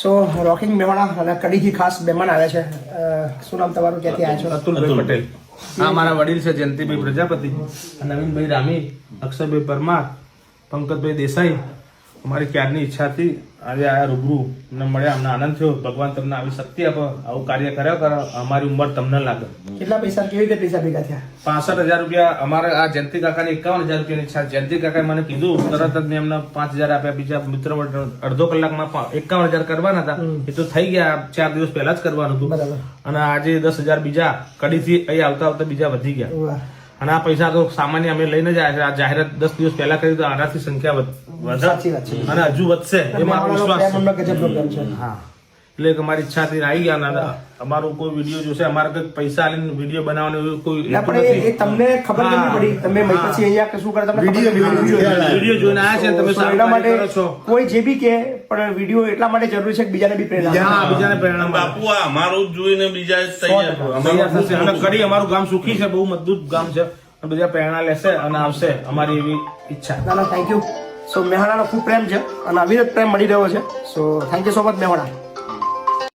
સો rocking Mewada અને કડીથી ખાસ મહેમાન આવ્યા છે. શું નામ તમારું? ક્યાંથી આવ્યા છો? અતુલભાઈ પટેલ. હા મારા વડીલ છે જયંતિભાઈ પ્રજાપતિ નવીનભાઈ રામી અક્ષરભાઈ પરમાર પંકજભાઈ દેસાઈ અમારી ક્યારની ઈચ્છા હતી આજે આયા રૂબરૂ અમને મળ્યા અમને આનંદ થયો. ભગવાન તમને આવી શક્તિ આપે આવું કાર્ય કર્યા કરો અમારી ઉંમર તમને લાગે. કેટલા પૈસા કેવી રીતે પૈસા ભેગા થયા? પાસઠ હજાર રૂપિયા અમારે આ જયંતિ કાકાને એકાવન હજાર રૂપિયાની ઈચ્છા. જયંતિ કાકાએ મને કીધું તરત જ મેં એમને પાંચ હજાર આપ્યા. બીજા મિત્ર અડધો કલાકમાં એકાવન હજાર કરવાના હતા. એ તો થઈ ગયા ચાર દિવસ પહેલા જ કરવાનું હતું. અને આજે દસ હજાર બીજા કડીથી અહીં આવતા આવતા બીજા વધી ગયા. અને આ પૈસા તો સામાન્ય અમે લઈને જાય છે. આ જાહેરાત દસ દિવસ પહેલા કરી તો આનાથી સંખ્યા વધ- સાચી વાત છે. વધે. અને હજુ વધશે એમાં વિશ્વાસ હા. એટલે કે અમારી ઈચ્છાથી આવી ગયા ના અમારો કોઈ વીડિયો જોશે અમારે કંઈક પૈસા આલીને વીડિયો બનાવવાનો કોઈ પણ એ- એ તમને ખબર નથી પડી? તમે પછી અહીંયા શું કરે તમને. વીડિયો જોઈને આવ્યા. છે તમે કરો માટે છો. કોઈ જે બી કે પણ વીડિયો એટલા માટે જરૂરી છે કે બીજાને બી પ્રેરણા હા બીજાને પ્રેરણા બાપુ આ અમારું જ જોઈને બીજા તૈયાર અને કરી અમારું ગામ સુખી છે બહુ મજબૂત ગામ છે. અને બધા પ્રેરણા લેશે અને આવશે અમારી એવી ઈચ્છા. ના ના થેન્ક યુ સો મેહાણાનો ખૂબ પ્રેમ છે અને આવી જ પ્રેમ મળી રહ્યો છે. So thank you so much મેહાણા.